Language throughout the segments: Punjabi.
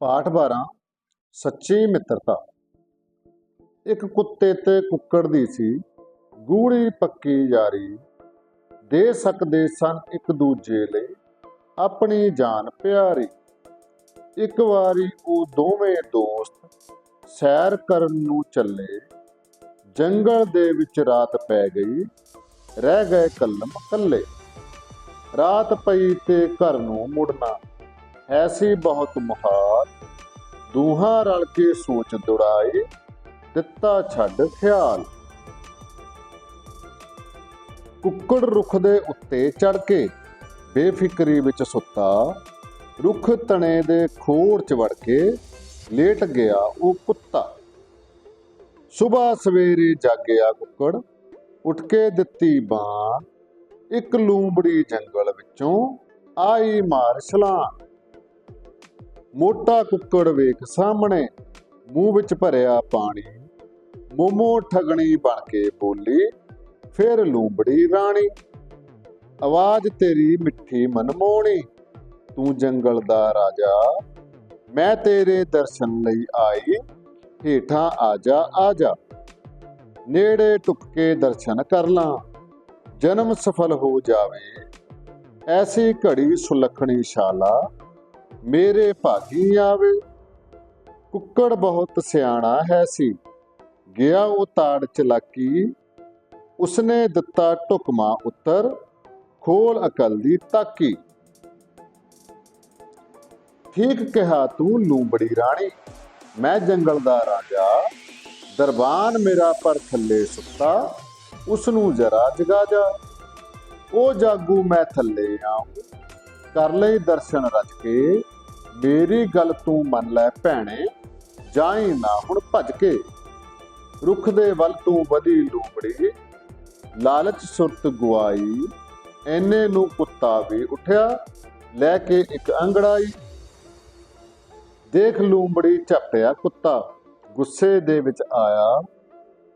ਪਾਠ 12 ਸੱਚੀ ਮਿੱਤਰਤਾ। ਇੱਕ ਕੁੱਤੇ ਤੇ ਕੁੱਕੜ ਦੀ ਸੀ ਗੂੜੀ ਪੱਕੀ ਯਾਰੀ। ਦੇ ਸਕਦੇ ਸਨ ਇੱਕ ਦੂਜੇ ਲਈ ਆਪਣੀ ਜਾਨ ਪਿਆਰੀ। ਇੱਕ ਵਾਰੀ ਉਹ ਦੋਵੇਂ ਦੋਸਤ ਸੈਰ ਕਰਨ ਨੂੰ ਚੱਲੇ। ਜੰਗਲ ਦੇ ਵਿੱਚ ਰਾਤ ਪੈ ਗਈ, ਰਹਿ ਗਏ ਕਲਮ ਕੱਲੇ। ਰਾਤ ਪਈ ਤੇ ਘਰ ਨੂੰ ਮੁੜਨਾ। ਐਸੀ ਬਹੁਤ ਮੁਹਾਰ, ਦੂਹਾਂ ਰਲ ਕੇ ਸੋਚ ਦੁੜਾਏ, ਦਿੱਤਾ ਛੱਡ ਖਿਆਲ। ਕੁੱਕੜ ਰੁੱਖ ਦੇ ਉੱਤੇ ਚੜ ਕੇ ਬੇਫਿਕਰੀ ਵਿੱਚ ਸੁੱਤਾ, ਰੁੱਖ ਤਣੇ ਦੇ ਖੋੜ ਚ ਵੜ ਕੇ ਲੇਟ ਗਿਆ ਉਹ ਕੁੱਤਾ। ਸਵੇਰ ਸਵੇਰੇ ਜਾਗਿਆ ਕੁੱਕੜ ਉੱਠ ਕੇ ਦਿੱਤੀ ਬਾਂਹ, ਇੱਕ ਲੂੰਬੜੀ ਜੰਗਲ ਵਿੱਚੋਂ ਆਈ ਮਾਰ ਛਲਾਂਗ ਮੋਟਾ ਕੁੱਕੜ ਵੇਖ ਸਾਹਮਣੇ, ਮੂੰਹ ਵਿੱਚ ਭਰਿਆ ਪਾਣੀ। ਮੋਮੋ ਠਗਣੀ ਬਣ ਕੇ ਬੋਲੀ, ਫਿਰ ਲੂੰਬੜੀ ਰਾਣੀ। ਆਵਾਜ਼ ਤੇਰੀ ਮਿੱਠੀ ਮਨਮੋਹਣੀ, ਤੂੰ ਜੰਗਲ ਦਾ ਰਾਜਾ। ਮੈਂ ਤੇਰੇ ਦਰਸ਼ਨ ਲਈ ਆਈ, ਹੇਠਾਂ ਆ ਜਾ ਆ ਜਾ ਨੇੜੇ ਟੁੱਕ ਕੇ ਦਰਸ਼ਨ ਕਰ ਲਾਂ, ਜਨਮ ਸਫਲ ਹੋ ਜਾਵੇ। ਐਸੀ ਘੜੀ ਸੁਲੱਖਣੀ ਸ਼ਾਲਾ ਮੇਰੇ ਭਾਗੀ ਆਵੇ। ਕੁੱਕੜ ਬਹੁਤ ਸਿਆਣਾ ਹੈ ਸੀ। ਗਿਆ ਉਹ ਤਾੜ ਚਲਾਕੀ। ਉਸਨੇ ਦਿੱਤਾ ਟੁਕਮਾ ਉੱਤਰ। ਖੋਲ ਅਕਲ ਦੀ ਤਾਕੀ। ਠੀਕ ਕਿਹਾ ਤੂੰ ਲੂੰਬੜੀ ਰਾਣੀ। ਮੈਂ ਜੰਗਲ ਦਾ ਰਾਜਾ। ਦਰਬਾਨ ਮੇਰਾ ਪਰ ਥੱਲੇ ਸੁੱਤਾ। ਉਸ ਨੂੰ ਜਰਾ ਜਗਾ ਜਾ। ਉਹ ਜਾਗੂ ਮੈਂ ਥੱਲੇ ਆਉਂ। ਕਰ ਲਈ ਦਰਸ਼ਨ ਰਚ ਕੇ। ਮੇਰੀ ਗੱਲ ਤੂੰ ਮੰਨ ਲੈ ਭੈਣੇ, ਜਾਈ ਨਾ ਹੁਣ ਭੱਜ ਕੇ। ਰੁੱਖ ਦੇ ਵੱਲ ਤੂੰ ਵਧੀ ਲੂੰਬੜੀ, ਲਾਲਚ ਸੁਰਤ ਗੁਆਈ, ਐਨੇ ਨੂੰ ਕੁੱਤਾ ਵੀ ਉਠਿਆ, ਲੈ ਕੇ ਇੱਕ ਅੰਗੜਾਈ। ਦੇਖ ਲੂੰਬੜੀ ਝਪਟਿਆ ਕੁੱਤਾ, ਗੁੱਸੇ ਦੇ ਵਿੱਚ ਆਇਆ।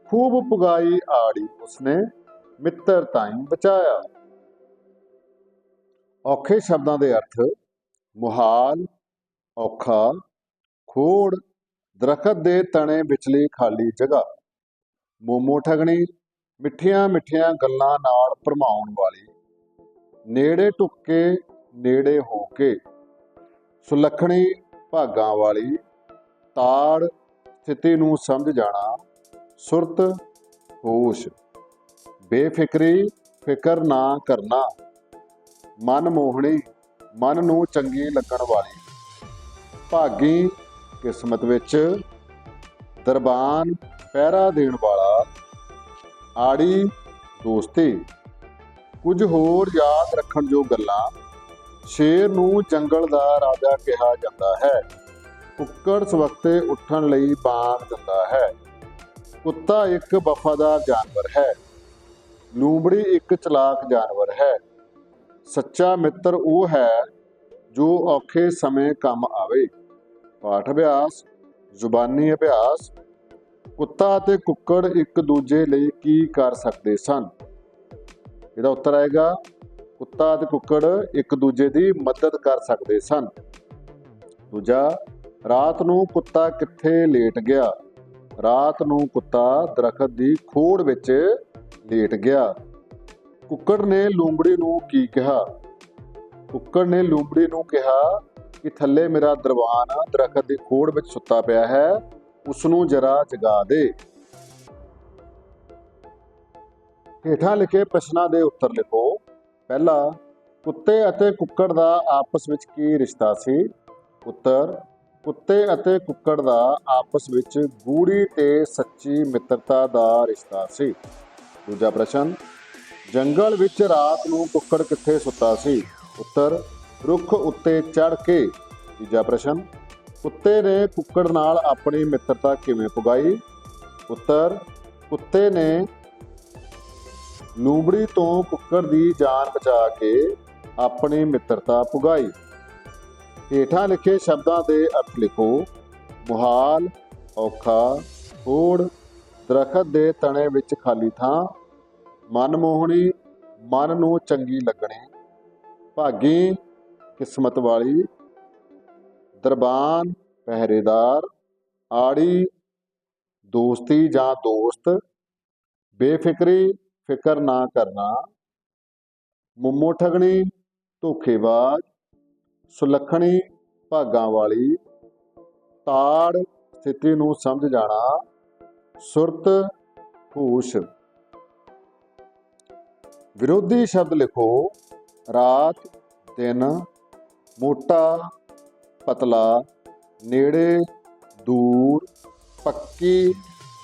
ਖੂਬ ਪੁਗਾਈ ਆੜੀ ਉਸਨੇ, ਮਿੱਤਰ ਤਾਈਂ ਬਚਾਇਆ। ਔਖੇ ਸ਼ਬਦਾਂ ਦੇ ਅਰਥ, ਮੁਹਾਲ ਔਖਾ, ਖੋੜ, ਦਰਖਤ ਦੇ ਤਣੇ ਵਿਚਲੀ ਖਾਲੀ ਜਗ੍ਹਾ। ਮੋਮੋ ਠਗਣੀ, ਮਿੱਠੀਆਂ ਮਿੱਠੀਆਂ ਗੱਲਾਂ ਨਾਲ ਭਰਮਾਉਣ ਵਾਲੀ। ਨੇੜੇ ਟੁੱਕ ਕੇ ਨੇੜੇ ਹੋ ਕੇ ਸੁਲੱਖਣੀ ਭਾਗਾਂ ਵਾਲੀ। ਤਾੜ ਸਥਿਤੀ ਨੂੰ ਸਮਝ ਜਾਣਾ, ਸੁਰਤ, ਹੋਸ਼। ਬੇਫਿਕਰੀ, ਫਿਕਰ ਨਾ ਕਰਨਾ। ਮਨ ਮੋਹਣੀ, ਮਨ ਨੂੰ ਚੰਗੀ ਲੱਗਣ ਵਾਲੀ। ਭਾਗੀ ਕਿਸਮਤ ਵਿੱਚ ਦਰਬਾਨ ਪਹਿਰਾ ਦੇਣ ਵਾਲਾ ਆੜੀ ਦੋਸਤੀ। ਕੁਝ ਹੋਰ ਯਾਦ ਰੱਖਣ ਜੋ ਗੱਲਾਂ। ਸ਼ੇਰ ਨੂੰ ਜੰਗਲ ਦਾ ਰਾਜਾ ਕਿਹਾ ਜਾਂਦਾ ਹੈ। ਕੁੱਕੜ ਸਵਖਤੇ ਉੱਠਣ ਲਈ ਬਾਂਗ ਦਿੰਦਾ ਹੈ। ਕੁੱਤਾ ਇੱਕ ਵਫਾਦਾਰ ਜਾਨਵਰ ਹੈ। ਲੂੰਬੜੀ ਇੱਕ ਚਲਾਕ ਜਾਨਵਰ ਹੈ। ਸੱਚਾ ਮਿੱਤਰ ਉਹ ਹੈ ਜੋ ਔਖੇ ਸਮੇਂ ਕੰਮ ਆਵੇ। ਪਾਠ ਅਭਿਆਸ, ਜ਼ੁਬਾਨੀ ਅਭਿਆਸ, ਕੁੱਤਾ ਅਤੇ ਕੁੱਕੜ ਇੱਕ ਦੂਜੇ ਲਈ ਕੀ ਕਰ ਸਕਦੇ ਸਨ? ਇਹਦਾ ਉੱਤਰ ਆਏਗਾ, ਕੁੱਤਾ ਅਤੇ ਕੁੱਕੜ ਇੱਕ ਦੂਜੇ ਦੀ ਮਦਦ ਕਰ ਸਕਦੇ ਸਨ। ਦੂਜਾ, ਰਾਤ ਨੂੰ ਕੁੱਤਾ ਕਿੱਥੇ ਲੇਟ ਗਿਆ? ਰਾਤ ਨੂੰ ਕੁੱਤਾ ਦਰਖਤ ਦੀ ਖੋੜ ਵਿੱਚ ਲੇਟ ਗਿਆ। ਕੁੱਕੜ ਨੇ ਲੂੰਬੜੀ ਨੂੰ ਕੀ ਕਿਹਾ? ਕੁੱਕੜ ਨੇ ਲੂੰਬੜੀ ਨੂੰ ਕਿਹਾ ਕਿ ਥੱਲੇ ਮੇਰਾ ਦਰਬਾਨ ਦਰਖਤ ਦੀ ਖੋੜ ਵਿੱਚ ਸੁੱਤਾ ਪਿਆ ਹੈ ਉਸ ਨੂੰ ਜਰਾ ਜਗਾ ਦੇ। ਹੇਠਾਂ ਲਿਖੇ ਪ੍ਰਸ਼ਨਾਂ ਦੇ ਉੱਤਰ ਲਿਖੋ। ਪਹਿਲਾ, ਕੁੱਤੇ ਅਤੇ ਕੁੱਕੜ ਦਾ ਆਪਸ ਵਿੱਚ ਕੀ ਰਿਸ਼ਤਾ ਸੀ? ਉੱਤਰ, ਕੁੱਤੇ ਅਤੇ ਕੁੱਕੜ ਦਾ ਆਪਸ ਵਿੱਚ ਗੂੜੀ ਤੇ ਸੱਚੀ ਮਿੱਤਰਤਾ ਦਾ ਰਿਸ਼ਤਾ ਸੀ। ਦੂਜਾ ਪ੍ਰਸ਼ਨ, ਜੰਗਲ ਵਿੱਚ ਰਾਤ ਨੂੰ ਕੁੱਕੜ ਕਿੱਥੇ ਸੁੱਤਾ ਸੀ? ਉੱਤਰ ਰੁੱਖ ਉੱਤੇ ਚੜ ਕੇ। ਤੀਜਾ ਪ੍ਰਸ਼ਨ, ਕੁੱਤੇ ਨੇ ਕੁੱਕੜ ਨਾਲ ਆਪਣੀ ਮਿੱਤਰਤਾ ਕਿਵੇਂ ਪੁਗਾਈ? ਉੱਤਰ, ਕੁੱਤੇ ਨੇ ਲੂੰਬੜੀ ਤੋਂ ਕੁੱਕੜ ਦੀ ਜਾਨ ਬਚਾ ਕੇ ਆਪਣੀ ਮਿੱਤਰਤਾ ਪੁਗਾਈ। ਹੇਠਾਂ ਲਿਖੇ ਸ਼ਬਦਾਂ ਦੇ ਅਰਥ ਲਿਖੋ। ਮੁਹਾਲ, ਔਖਾ ਹੋੜ ਦਰਖਤ ਦੇ ਤਣੇ ਵਿੱਚ ਖਾਲੀ ਥਾਂ। ਮਨਮੋਹਣੀ, ਮਨ ਨੂੰ ਚੰਗੀ ਲੱਗਣੀ। ਭਾਗੀ ਕਿਸਮਤ ਵਾਲੀ, ਦਰਬਾਨ, ਪਹਿਰੇਦਾਰ, ਆੜੀ, ਦੋਸਤੀ ਜਾਂ ਦੋਸਤ, ਬੇਫਿਕਰੀ, ਫਿਕਰ ਨਾ ਕਰਨਾ, ਮੁੰਮੋ ਠਗਣੀ, ਧੋਖੇਬਾਜ਼, ਸੁਲੱਖਣੀ, ਭਾਗਾਂ ਵਾਲੀ, ਤਾੜ ਸਥਿਤੀ ਨੂੰ ਸਮਝ ਜਾਣਾ, ਸੁਰਤ, ਹੋਸ਼। ਵਿਰੋਧੀ ਸ਼ਬਦ ਲਿਖੋ, ਰਾਤ, ਦਿਨ ਮੋਟਾ, ਪਤਲਾ, ਨੇੜੇ, ਦੂਰ, ਪੱਕੀ,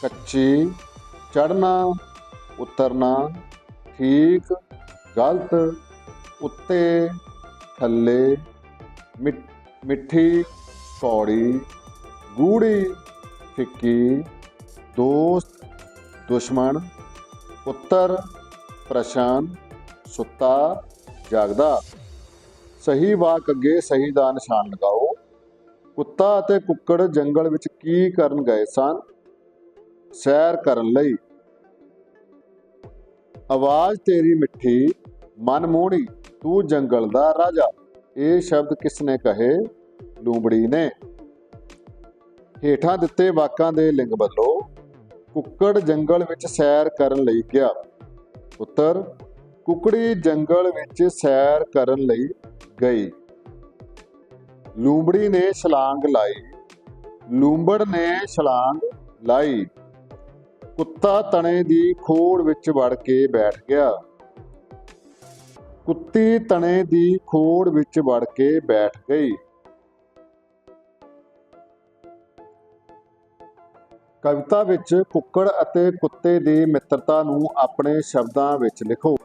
ਕੱਚੀ ਚੜਨਾ ਉਤਰਨਾ, ਠੀਕ, ਗਲਤ, ਉੱਤੇ, ਥੱਲੇ, ਮਿ- ਮਿੱਠੀ, ਕੌੜੀ ਗੂੜੀ ਫਿੱਕੀ, ਦੋਸਤ, ਦੁਸ਼ਮਣ ਉੱਤਰ ਪ੍ਰਸ਼ਨ, ਸੁੱਤਾ, ਜਾਗਦਾ। ਸਹੀ ਵਾਕ ਅੱਗੇ ਸਹੀ ਦਾ ਨਿਸ਼ਾਨ ਲਗਾਓ। ਕੁੱਤਾ ਅਤੇ ਕੁੱਕੜ ਜੰਗਲ ਵਿੱਚ ਕੀ ਕਰਨ ਗਏ ਸਨ? ਸੈਰ ਕਰਨ ਲਈ। ਆਵਾਜ਼ ਤੇਰੀ ਮਿੱਠੀ, ਮਨ ਤੂੰ ਜੰਗਲ ਦਾ ਰਾਜਾ। ਇਹ ਸ਼ਬਦ ਕਿਸ ਨੇ ਕਹੇ? ਲੂੰਬੜੀ ਨੇ। ਹੇਠਾਂ ਦਿੱਤੇ ਵਾਕਾਂ ਦੇ ਲਿੰਗ ਬਦਲੋ। ਕੁੱਕੜ ਜੰਗਲ ਵਿੱਚ ਸੈਰ ਕਰਨ ਲਈ ਗਿਆ। ਉੱਤਰ ਕੁਕੜੀ ਜੰਗਲ ਵਿੱਚ ਸੈਰ ਕਰਨ ਲਈ ਗਈ। ਲੂੰਬੜੀ ਨੇ ਛਲਾਂਗ ਲਾਈ। ਲੂੰਬੜ ਨੇ ਛਲਾਂਗ ਲਾਈ। ਕੁੱਤਾ ਤਣੇ ਦੀ ਖੋੜ ਵਿੱਚ ਵੜ ਕੇ ਬੈਠ ਗਿਆ। ਕੁੱਤੀ ਤਣੇ ਦੀ ਖੋੜ ਵਿੱਚ ਵੜ ਕੇ ਬੈਠ ਗਈ। ਕਵਿਤਾ ਵਿੱਚ ਕੁੱਕੜ ਅਤੇ ਕੁੱਤੇ ਦੀ ਮਿੱਤਰਤਾ ਨੂੰ ਆਪਣੇ ਸ਼ਬਦਾਂ ਵਿੱਚ ਲਿਖੋ।